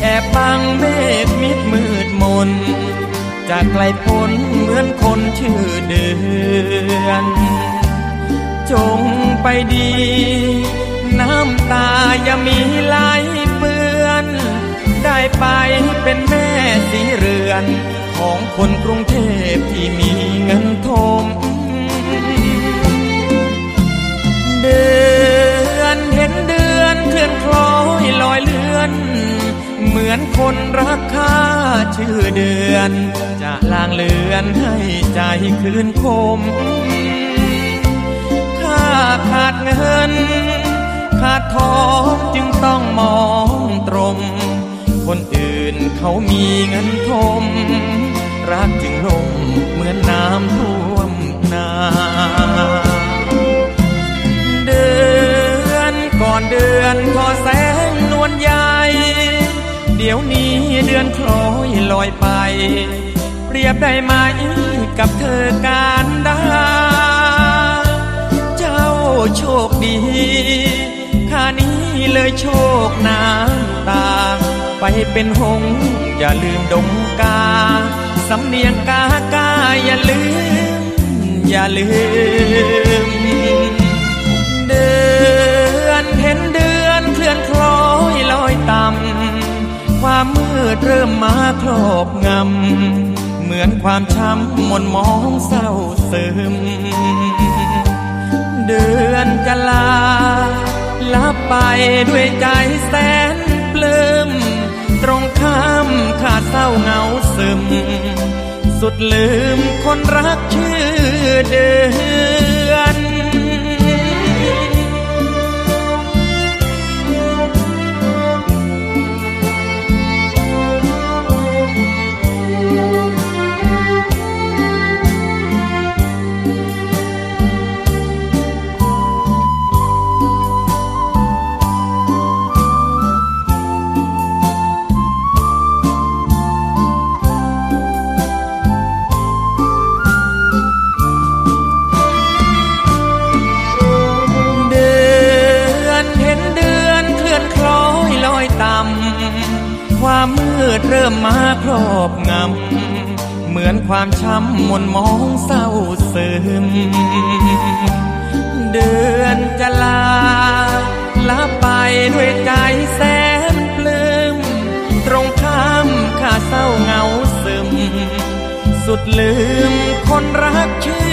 แอบังเมฆมิดมืดมน จากไกลพ้นเหมือนคนชื่อเดือน จงไปดี น้ำตาอย่ามีไหลเปื้อน ได้ไปเป็นแม่สีเรือน ของคนกรุงเทพที่มีเงินทม เลือนเหมือนคนรักค่าชื่อเดือน จะลางเลือนให้ใจคืนคมข้าขาดเงิน ขาดทองจึงต้องมองตรง คนอื่นเขามีเงินทม รักจึงลงเหมือนน้ำท่วมนา นใหญ่เดี๋ยวนี้เดือนคล้อยลอยไป เปรียบได้ไหมกับเธอการดา เจ้าโชคดีข้านี้เลยโชคน้ำตา ไปเป็นหง อย่าลืมดงกา สำเนียงกากาอย่าลืม อย่าลืม ครอบงำ เหมือนความช้ำมนมองเศร้าซึม เดือนจะลาลับไปด้วยใจแสนปลื้มตรงข้ามขาดเศร้าเหงาซึม สุดลืมคนรักชื่อเดือ ความมืดเริ่มมาครอบงำ เหมือนความช้ำมนมองเศร้าซึม เดือนจะลาลาไปด้วยใจแสนปลื้ม ตรงข้ามข้าเศร้าเงาซึม สุดลืมคนรักชื่อ